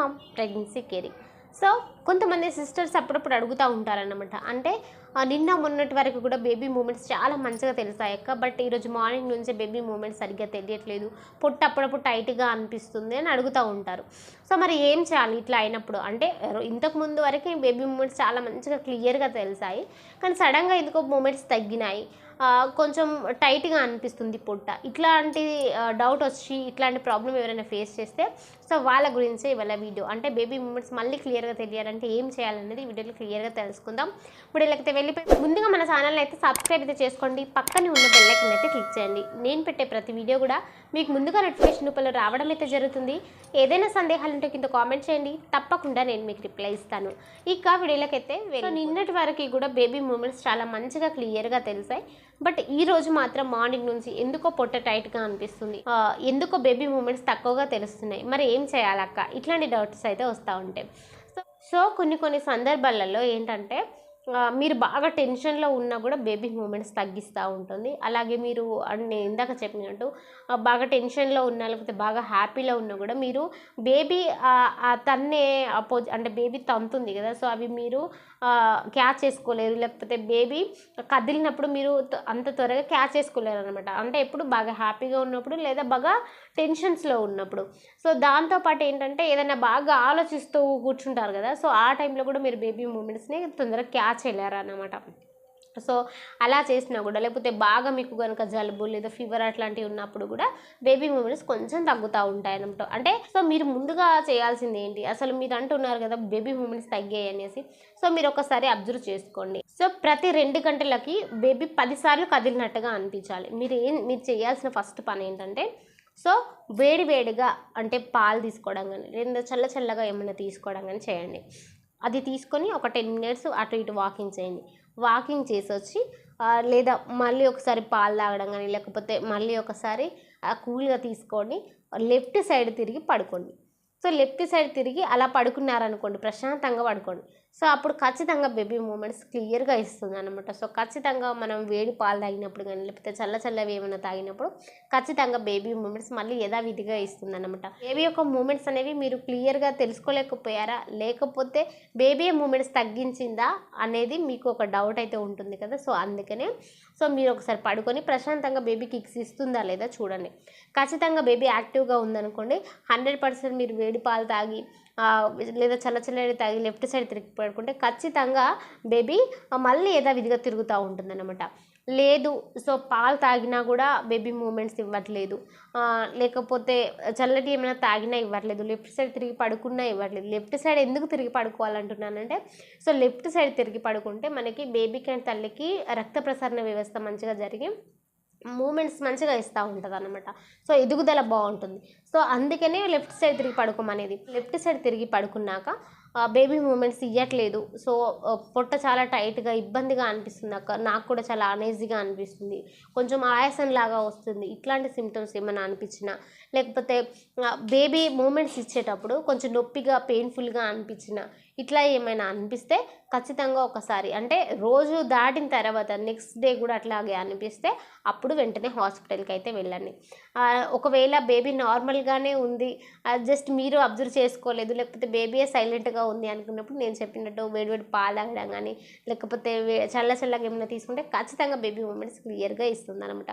Mom pregnancy caring. So కొంతమంది sisters అప్పుడప్పుడు అడుగుతూ ఉంటారన్నమాట. అంటే నిన్న మొన్నటి వరకు కూడా బేబీ మూమెంట్స్ చాలా మంచిగా తెలుస్తాయి అక్క. బట్ ఈరోజు మార్నింగ్ నుంచే బేబీ మూమెంట్స్ సరిగ్గా తెలియట్లేదు. పొట్టు అప్పుడప్పుడు టైట్గా అనిపిస్తుంది అని అడుగుతూ ఉంటారు. సో మరి ఏం చేయాలి ఇట్లా అయినప్పుడు? అంటే ఇంతకు ముందు వరకు బేబీ మూమెంట్స్ చాలా మంచిగా క్లియర్గా తెలిసాయి. కానీ సడన్గా ఎందుకో మూమెంట్స్ తగ్గినాయి. కొంచెం టైట్గా అనిపిస్తుంది పొట్ట. ఇట్లాంటి డౌట్ వచ్చి ఇట్లాంటి ప్రాబ్లం ఎవరైనా ఫేస్ చేస్తే సో వాళ్ళ గురించే ఇవాళ వీడియో. అంటే బేబీ మూమెంట్స్ మళ్ళీ క్లియర్గా తెలియాలంటే ఏం చేయాలనేది వీడియోలో క్లియర్గా తెలుసుకుందాం. ఇప్పుడు వీళ్ళకైతే వెళ్ళిపోయి ముందుగా మన ఛానల్ అయితే సబ్స్క్రైబ్ అయితే చేసుకోండి. పక్కనే ఉన్న బెల్లైకన్ అయితే క్లిక్ చేయండి. నేను పెట్టే ప్రతి వీడియో కూడా మీకు ముందుగా నోటిఫికేషన్ రూపంలో రావడం అయితే జరుగుతుంది. ఏదైనా సందేహాలు ఉంటే కింద కామెంట్ చేయండి. తప్పకుండా నేను మీకు రిప్లై ఇస్తాను. ఇక వీడియోలకైతే నిన్నటి వరకు కూడా బేబీ మూమెంట్స్ చాలా మంచిగా క్లియర్గా తెలిసాయి. బట్ ఈ రోజు మాత్రం మార్నింగ్ నుంచి ఎందుకో పొట్ట టైట్గా అనిపిస్తుంది. ఎందుకో బేబీ మూమెంట్స్ తక్కువగా తెలుస్తున్నాయి. మరి ఏం చేయాలక్క? ఇట్లాంటి డౌట్స్ అయితే వస్తూ ఉంటాయి. సో సో కొన్ని కొన్ని సందర్భాలలో ఏంటంటే మీరు బాగా టెన్షన్లో ఉన్నా కూడా బేబీ మూమెంట్స్ తగ్గిస్తూ ఉంటుంది. అలాగే మీరు అన్ని నేను ఇందాక చెప్పినట్టు బాగా టెన్షన్లో ఉన్నా లేకపోతే బాగా హ్యాపీలో ఉన్నా కూడా మీరు బేబీ తన్నే అపోజ్ అంటే బేబీ తంతుంది కదా సో అవి మీరు క్యాచ్ చేసుకోలేరు. లేకపోతే బేబీ కదిలినప్పుడు మీరు అంత త్వరగా క్యాచ్ చేసుకోలేరు అనమాట అంటే ఎప్పుడు బాగా హ్యాపీగా ఉన్నప్పుడు లేదా బాగా టెన్షన్స్లో ఉన్నప్పుడు. సో దాంతోపాటు ఏంటంటే ఏదైనా బాగా ఆలోచిస్తూ కూర్చుంటారు కదా సో ఆ టైంలో కూడా మీరు బేబీ మూమెంట్స్ని తొందరగా క్యాచ్ అలా అనమాట సో అలా చేసినా కూడా లేకపోతే బాగా మీకు కనుక జలుబు లేదా ఫీవర్ అట్లాంటివి ఉన్నప్పుడు కూడా బేబీ మూమెంట్స్ కొంచెం తగ్గుతూ ఉంటాయి అనమాట అంటే సో మీరు ముందుగా చేయాల్సింది ఏంటి? అసలు మీరు అంటున్నారు కదా బేబీ మూమెంట్స్ తగ్గాయి అనేసి. సో మీరు ఒకసారి అబ్జర్వ్ చేసుకోండి. సో ప్రతి రెండు గంటలకి బేబీ పదిసార్లు కదిలినట్టుగా అనిపించాలి. మీరు ఏం మీరు చేయాల్సిన ఫస్ట్ పని ఏంటంటే సో వేడి వేడిగా అంటే పాలు తీసుకోవడం కానీ లేదా చల్ల చల్లగా ఏమైనా తీసుకోవడం కానీ చేయండి. అది తీసుకొని ఒక టెన్ మినిట్స్ అటు ఇటు వాకింగ్ చేయండి. వాకింగ్ చేసి వచ్చి లేదా మళ్ళీ ఒకసారి పాలు తాగడం కానీ లేకపోతే మళ్ళీ ఒకసారి కూల్గా తీసుకొని లెఫ్ట్ సైడ్ తిరిగి పడుకోండి. సో లెఫ్ట్ సైడ్ తిరిగి అలా పడుకున్నారనుకోండి ప్రశాంతంగా పడుకోండి. సో అప్పుడు ఖచ్చితంగా బేబీ మూమెంట్స్ క్లియర్గా ఇస్తుంది అనమాట సో ఖచ్చితంగా మనం వేడి పాలు తాగినప్పుడు కానీ లేకపోతే చల్ల చల్లవి ఏమైనా తాగినప్పుడు ఖచ్చితంగా బేబీ మూమెంట్స్ మళ్ళీ యథావిధిగా ఇస్తుంది అనమాట బేబీ యొక్క మూమెంట్స్ అనేవి మీరు క్లియర్గా తెలుసుకోలేకపోయారా? లేకపోతే బేబీ మూమెంట్స్ తగ్గించిందా అనేది మీకు ఒక డౌట్ అయితే ఉంటుంది కదా? సో అందుకనే సో మీరు ఒకసారి పడుకొని ప్రశాంతంగా బేబీ కిక్స్ ఇస్తుందా లేదా చూడండి. ఖచ్చితంగా బేబీ యాక్టివ్గా ఉందనుకోండి హండ్రెడ్ పర్సెంట్ మీరు వేడి పాలు తాగి లేదా చల్లచల్లటి తాగి లెఫ్ట్ సైడ్ తిరిగి పడుకుంటే ఖచ్చితంగా బేబీ మళ్ళీ యథావిధిగా తిరుగుతూ ఉంటుందన్నమాట. లేదు సో పాలు తాగినా కూడా బేబీ మూమెంట్స్ ఇవ్వట్లేదు. లేకపోతే చల్లటి ఏమైనా తాగినా ఇవ్వట్లేదు. లెఫ్ట్ సైడ్ తిరిగి పడుకున్నా ఇవ్వట్లేదు. లెఫ్ట్ సైడ్ ఎందుకు తిరిగి పడుకోవాలంటున్నానంటే సో లెఫ్ట్ సైడ్ తిరిగి పడుకుంటే మనకి బేబీకి అండ్ తల్లికి రక్త ప్రసరణ వ్యవస్థ మంచిగా జరిగి మూమెంట్స్ మంచిగా ఇస్తూ ఉంటుంది అనమాట సో ఎదుగుదల బాగుంటుంది. సో అందుకనే లెఫ్ట్ సైడ్ తిరిగి పడుకోమనేది. లెఫ్ట్ సైడ్ తిరిగి పడుకున్నాక బేబీ మూమెంట్స్ ఇవ్వట్లేదు సో పొట్ట చాలా టైట్గా ఇబ్బందిగా అనిపిస్తుంది అక్క. నాకు కూడా చాలా అనేజీగా అనిపిస్తుంది. కొంచెం ఆయాసం లాగా వస్తుంది. ఇట్లాంటి సిమ్టమ్స్ ఏమైనా అనిపించినా లేకపోతే బేబీ మూమెంట్స్ ఇచ్చేటప్పుడు కొంచెం నొప్పిగా పెయిన్ఫుల్గా అనిపించిన ఇట్లా ఏమైనా అనిపిస్తే ఖచ్చితంగా ఒకసారి అంటే రోజు దాటిన తర్వాత నెక్స్ట్ డే కూడా అట్లాగే అనిపిస్తే అప్పుడు వెంటనే హాస్పిటల్కి అయితే వెళ్ళండి ఒకవేళ బేబీ నార్మల్గానే ఉంది జస్ట్ మీరు అబ్జర్వ్ చేసుకోలేదు లేకపోతే బేబీయే సైలెంట్గా ఉంది అనుకున్నప్పుడు నేను చెప్పినట్టు వేడివేడి వేడి పాలు తాగడం కానీ లేకపోతే వే- చల్ల చల్లగా ఏమైనా తీసుకుంటే ఖచ్చితంగా బేబీ మూమెంట్స్ క్లియర్గా ఇస్తుంది అనమాట